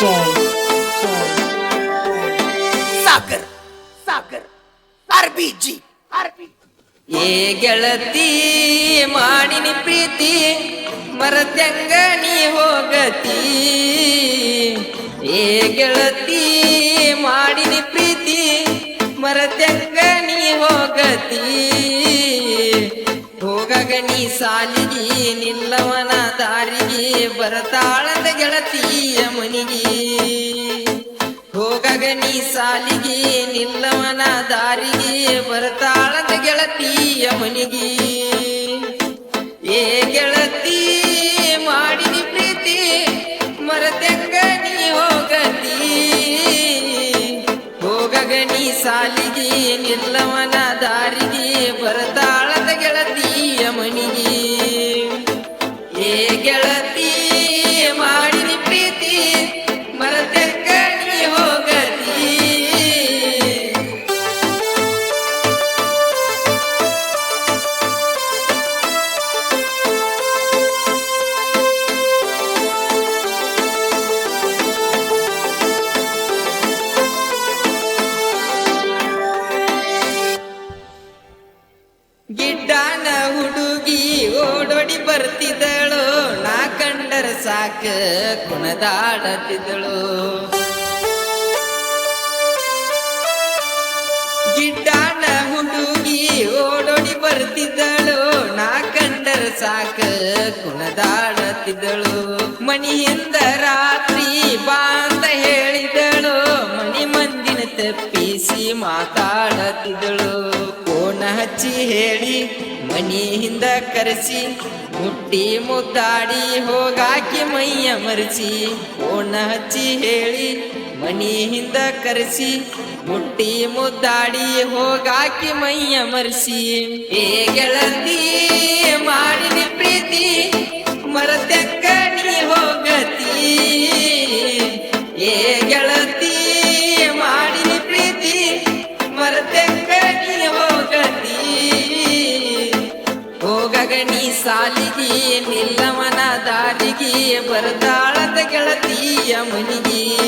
J. Sagar Sagar R B G R B ಏ ಗೆಳತಿ ಮಾಡಿನಿ ಪ್ರೀತಿ ಮರತ್ಯಂಗ ನೀ ಹೋಗತಿ ಏ ಗೆಳತಿ ಮಾಡಿನಿ ಪ್ರೀತಿ ಮರತ್ಯಂಗ ನೀ ಹೋಗತಿ ಹೋಗಗ ನೀ ಸಾಲಿಗಿ, ನಿಲ್ಲವನ ದಾರಿಗೆ ಬರತಾಳದ ಗೆಳತಿಯ ಮನಿಗೆ. ಹೋಗಗ ನೀ ಸಾಲಿಗೆ, ನಿಲ್ಲವನ ದಾರಿಗೆ ಬರತಾಳದ ಗೆಳತಿಯ ಮನಿಗೆ. ಏ ಗೆಳತಿ, ಮಾಡಿದಿ ಪ್ರೀತಿ, ಮರತೆಂಗ ನೀ ಹೋಗತಿ. ಹೋಗಗ ನೀ ಸಾಲಿಗೆ, ನಿಲ್ಲವನ ದಾರಿಗೆ ಬರ್ತಾಳದ ಗೆಳತಿ ಮಾಡಿದ ಪ್ರೀತಿ ಮರತೆಂಗ ನೀ ಹೋಗತಿ ಗಿಡ್ಡಾನ ಹುಡುಗಿ ಓಡೋಡಿ ಕಂಡರ ಸಾಕ ಕುಣದಾಡತಿದ್ದಳು. ಗಿಡ್ಡಾನ ಹುಡುಗಿ ಓಡೋಡಿ ಬರ್ತಿದ್ದಳು. ನಾ ಕಂಡರ ಸಾಕ ಕುಣದಾಡತಿದ್ದಳು. ಮನಿಯಿಂದ ರಾತ್ರಿ ಮನಿಯಿಂದ ಕರೆಸಿ, ಮುಟ್ಟಿ ಮುದ್ದಾಡಿ ಹೋಗಾಕಿ ಮೈಯ ಮರೆಸಿ ಓಣ ಹಚ್ಚಿ ಹೇಳಿ ಮನಿಯಿಂದ ಕರೆಸಿ, ಮುಟ್ಟಿ ಮುದ್ದಾಡಿ ಹೋಗಾಕಿ ಮೈಯ ಮರೆಸಿ. ಏ ಗೆಳತಿ ಪ್ರೀತಿ ನಿಲ್ಲವನ ದಾರಿಗೆ ಬರ್ದಾಳದ ಗೆಳತಿಯ ಮನಿಗೆ.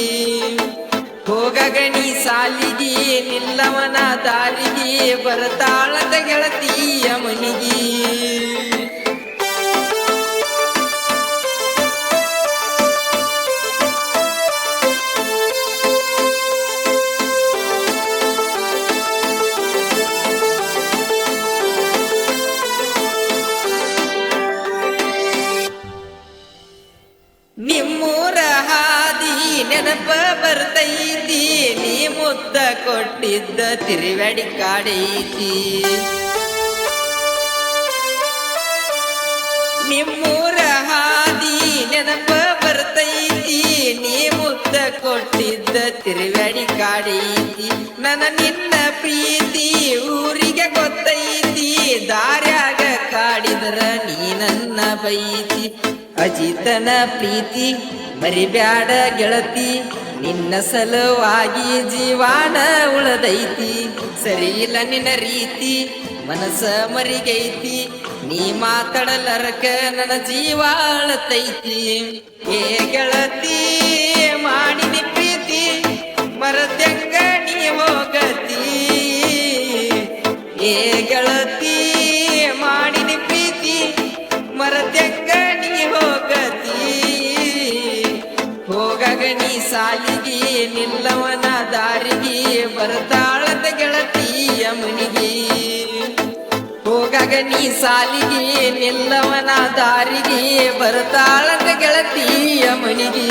ಹೋಗಗಣಿ ಸಾಲಿಗೆ ನಿಲ್ಲವನ ದಾರಿಗೆ ಬರ್ತಾಳದ ಗೆಳತಿಯ ಮನಿಗೆ. ನೆನಪ ಬರ್ತೈತಿ, ನೀ ಮುದ್ದ ಕೊಟ್ಟಿದ್ದ ತಿರುವಡಿ ಕಾಡೈತಿ. ನಿಮ್ಮೂರ ಹಾದಿ ನೆನಪ ಬರ್ತೈತಿ, ನೀ ಮುದ್ದ ಕೊಟ್ಟಿದ್ದ ತಿರುವಡಿ ಕಾಡೈತಿ. ನನ್ನ ನಿನ್ನ ಪ್ರೀತಿ ಊರಿಗೆ ಗೊತ್ತೈತಿ, ದಾರ್ಯಾಗ ಕಾಡಿದ್ರ ನೀ ನನ್ನ ಬೈತಿ. ಅಜಿತನ ಪ್ರೀತಿ ಮರಿಬ್ಯಾಡ ಗೆಳತಿ, ನಿನ್ನ ಸಲುವಾಗಿ ಜೀವಾನ ಉಳದೈತಿ. ಸರಿ ಇಲ್ಲ ನಿನ್ನ ರೀತಿ, ಮನಸ್ಸ ಮರಿಗೈತಿ. ನೀ ಮಾತಾಡಲರಕ ನನ್ನ ಜೀವ ಅಳತೈತಿ ಏ ಗೆಳತಿ ಮಾಡಿನಿ ಪ್ರೀತಿ ಮರದ್ಯಂಗ ನೀ ಹೋಗತಿ. ಏ ಗೆಳತಿ ಮಾಡಿನಿ ಪ್ರೀತಿ ಮರತ್ಯಂಗ ಸಾಲಿಗೆ ನಿಲ್ಲವನ ದಾರಿಗೆ ಬರ್ತಾಳದ ಗೆಳತಿಯ ಮನಿಗೆ ಹೋಗಗ ನೀ ಸಾಲಿಗೆ ನಿಲ್ಲವನ ದಾರಿಗೆ ಬರ್ತಾಳದ ಗೆಳತಿಯ ಮನಿಗೆ